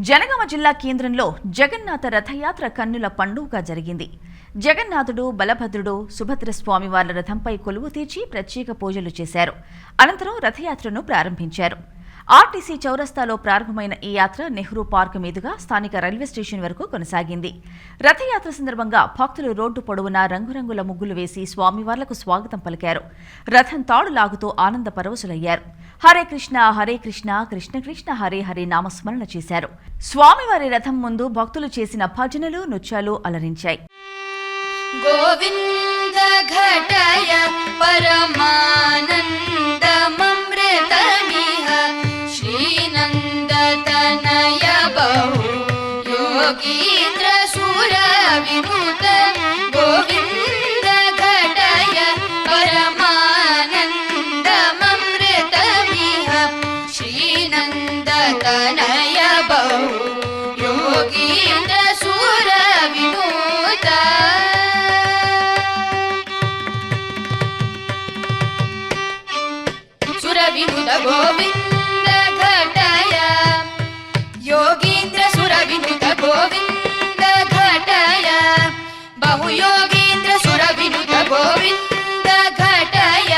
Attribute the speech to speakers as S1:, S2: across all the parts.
S1: జనగామ జిల్లా కేంద్రంలో జగన్నాథ రథయాత్ర కన్నుల పండుగగా జరిగింది. జగన్నాథుడు బలభద్రుడు సుభద్ర స్వామివార్ల రథంపై కొలువు తీర్చి ప్రత్యేక పూజలు చేశారు. అనంతరం రథయాత్రను ప్రారంభించారు. ఆర్టీసీ చౌరస్తాలో ప్రారంభమైన ఈ యాత్ర నెహ్రూ పార్క్ మీదుగా స్థానిక రైల్వే స్టేషన్ వరకు కొనసాగింది. రథయాత్ర సందర్భంగా భక్తులు రోడ్డు పొడవునా రంగురంగుల ముగ్గులు వేసి స్వామివార్లకు స్వాగతం పలికారు. రథం తాడు లాగుతూ ఆనంద పరవశులయ్యారు. హరే కృష్ణ హరే కృష్ణ కృష్ణ కృష్ణ హరే హరే నామస్మరణ చేశారు. స్వామివారి రథం ముందు భక్తులు చేసిన భజనలు నృత్యాలు అలరించాయి. ీంద్ర
S2: సూర పరమానందమృతమిహ सुरविनुत गोविन्द घटय योगीन्द्र सुरविनुत गोविन्द घटय बहु योगीन्द्र सुरविनुत गोविन्द घटय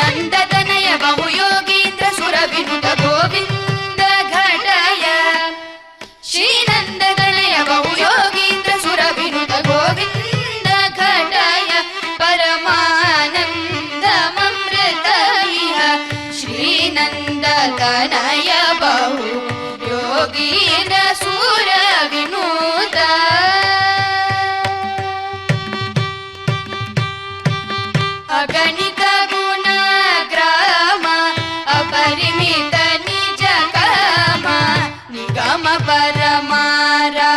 S2: नन्दतनय बहु योगीन्द्र सुरविनुत गोविन्द ಕನಯ ಬಹು ಯೋಗೀನ ಸೂರ ವಿನೂತ ಅಗಣಿತ ಗುಣ ಗ್ರಾಮ ಅಪರಿಮಿತ ನಿಜ ಕಾಮ ನಿಗಮ ಪರಮಾರಾ